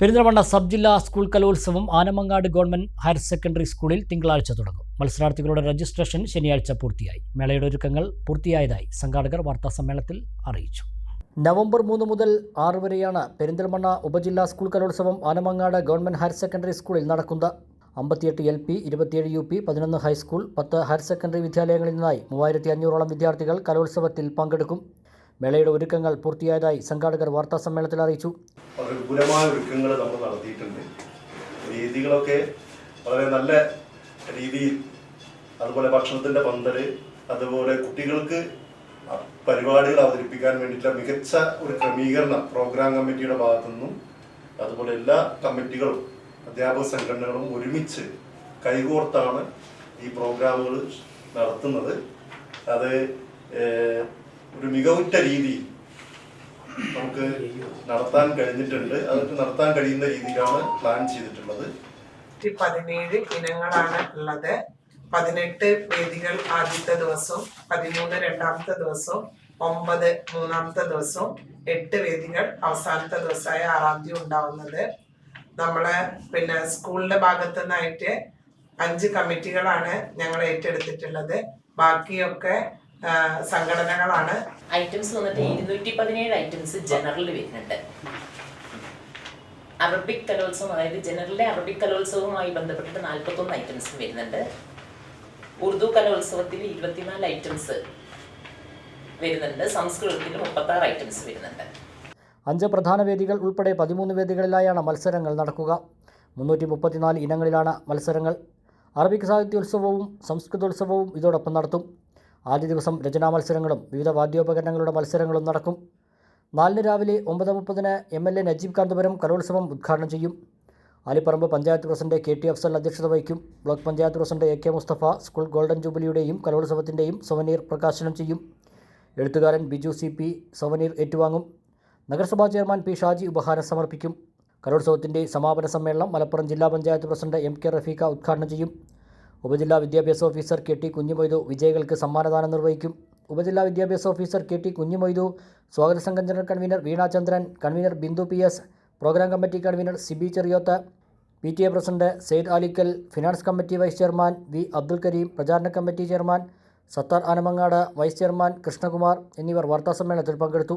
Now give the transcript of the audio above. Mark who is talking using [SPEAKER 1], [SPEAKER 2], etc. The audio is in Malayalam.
[SPEAKER 1] പെരിന്തൽമണ്ണ സബ് ജില്ലാ സ്കൂൾ കലോത്സവം ആനമങ്ങാട് ഗവൺമെന്റ് ഹയർ സെക്കൻഡറി സ്കൂളിൽ തിങ്കളാഴ്ച തുടങ്ങും. മത്സരാർത്ഥികളുടെ രജിസ്ട്രേഷൻ ശനിയാഴ്ച പൂർത്തിയായി. മേളയുടെ ഒരുക്കങ്ങൾ പൂർത്തിയായതായി സംഘാടകർ വാർത്താ സമ്മേളനത്തിൽ അറിയിച്ചു. നവംബർ മൂന്ന് മുതൽ ആറ് വരെയാണ് പെരിന്തൽമണ്ണ ഉപജില്ലാ സ്കൂൾ കലോത്സവം ആനമങ്ങാട് ഗവൺമെന്റ് ഹയർ സെക്കൻഡറി സ്കൂളിൽ നടക്കുന്നത്. അമ്പത്തിയെട്ട് എൽ പി ഇരുപത്തിയേഴ് യു പി പതിനൊന്ന് ഹൈസ്കൂൾ പത്ത് ഹയർ സെക്കൻഡറി വിദ്യാലയങ്ങളിൽ നിന്നായി മൂവായിരത്തി അഞ്ഞൂറോളം വിദ്യാർത്ഥികൾ കലോത്സവത്തിൽ പങ്കെടുക്കും. മേളയുടെ ഒരുക്കങ്ങൾ പൂർത്തിയായതായി സംഘാടകർ വാർത്താ സമ്മേളനത്തിൽ
[SPEAKER 2] അറിയിച്ചു വിപുലമായ ഒരുക്കങ്ങൾ നമ്മൾ നടത്തിയിട്ടുണ്ട്. രീതികളൊക്കെ വളരെ നല്ല രീതിയിൽ അതുപോലെ ഭക്ഷണത്തിന്റെ പന്തൽ അതുപോലെ കുട്ടികൾക്ക് പരിപാടികൾ അവതരിപ്പിക്കാൻ വേണ്ടിയിട്ടുള്ള മികച്ച ഒരു ക്രമീകരണം പ്രോഗ്രാം കമ്മിറ്റിയുടെ ഭാഗത്തു നിന്നും അതുപോലെ എല്ലാ കമ്മിറ്റികളും അധ്യാപക സംഘടനകളും ഒരുമിച്ച് കൈകോർത്താണ് ഈ പ്രോഗ്രാമുകൾ നടത്തുന്നത്. അത് ഒരു മികവുറ്റ രീതിയിൽ നമുക്ക് നടത്താൻ കഴിഞ്ഞിട്ടുണ്ട്. അതൊക്കെ നടത്താൻ കഴിയുന്ന രീതിയിലാണ് പ്ലാൻ ചെയ്തിട്ടുള്ളത്.
[SPEAKER 3] പതിനേഴ് ഇനങ്ങളാണ് ഉള്ളത്. പതിനെട്ട് വേദികൾ ആദ്യത്തെ ദിവസവും പതിമൂന്ന് രണ്ടാമത്തെ ദിവസവും ഒമ്പത് മൂന്നാമത്തെ ദിവസവും എട്ട് വേദികൾ അവസാനത്തെ ദിവസമായ ആറാം തീയതി ഉണ്ടാവുന്നത്. നമ്മളെ പിന്നെ സ്കൂളിന്റെ ഭാഗത്തു നിന്നായിട്ട് അഞ്ച് കമ്മിറ്റികളാണ് ഞങ്ങൾ ഏറ്റെടുത്തിട്ടുള്ളത്. ബാക്കിയൊക്കെ സംഘടനകളാണ്.
[SPEAKER 4] ഐറ്റംസ് വന്നിട്ട് ഇരുന്നൂറ്റി പതിനേഴ് ഐറ്റംസ് ജനറലിൽ വരുന്നുണ്ട്. അറബിക് കലോത്സവം അതായത് ജനറലിലെ അറബിക് കലോത്സവവുമായി ബന്ധപ്പെട്ടിട്ട് നാൽപ്പത്തൊന്ന് ഐറ്റംസ് വരുന്നുണ്ട്. ഉറുദു കലോത്സവത്തിൽ ഇരുപത്തിനാല് ഐറ്റംസ് വരുന്നുണ്ട്. സംസ്കൃതത്തിൽ മുപ്പത്തി ആറ് ഐറ്റംസ് വരുന്നുണ്ട്.
[SPEAKER 1] അഞ്ച് പ്രധാന വേദികൾ ഉൾപ്പെടെ പതിമൂന്ന് വേദികളിലായാണ് മത്സരങ്ങൾ നടക്കുക. മുന്നൂറ്റി മുപ്പത്തിനാല് ഇനങ്ങളിലാണ് മത്സരങ്ങൾ. അറബിക് സാഹിത്യോത്സവവും സംസ്കൃതോത്സവവും ഇതോടൊപ്പം നടത്തും. ആദ്യ ദിവസം രചനാ മത്സരങ്ങളും വിവിധ വാദ്യോപകരണങ്ങളുടെ മത്സരങ്ങളും നടക്കും. നാലിന് രാവിലെ ഒമ്പത് മുപ്പതിന് M L A Najeeb Kanthapuram കലോത്സവം ഉദ്ഘാടനം ചെയ്യും. Alipparamba panchayat president K T Afsal അധ്യക്ഷത വഹിക്കും. Block panchayat president A K Mustafa school golden ജൂബിലിയുടെയും കലോത്സവത്തിന്റെയും സൊവനീർ പ്രകാശനം ചെയ്യും. എഴുത്തുകാരൻ ബിജു സി പി സൊവനീർ ഏറ്റുവാങ്ങും. നഗരസഭാ ചെയർമാൻ പി ഷാജി ഉപഹാരം സമർപ്പിക്കും. കലോത്സവത്തിന്റെ സമാപന സമ്മേളനം മലപ്പുറം ജില്ലാ panchayat president M K Rafeeqa ഉദ്ഘാടനം ചെയ്യും. ഉപജില്ലാ വിദ്യാഭ്യാസ ഓഫീസർ കെ ടി കുഞ്ഞുമൊയ്തു വിജയികൾക്ക് സമ്മാനദാനം നിർവഹിക്കും. ഉപജില്ലാ വിദ്യാഭ്യാസ ഓഫീസർ കെ ടി കുഞ്ഞുമൊയ്തു സ്വാഗത സംഘം general convener Veenachandran convener Bindu P S programme committee convener Sibi Cheriyoth P T A president Sayed Alikkal finance committee vice chairman V Abdul Kareem പ്രചാരണ committee chairman Sathar Anamangad vice chairman Krishnakumar എന്നിവർ വാർത്താസമ്മേളനത്തിൽ പങ്കെടുത്തു.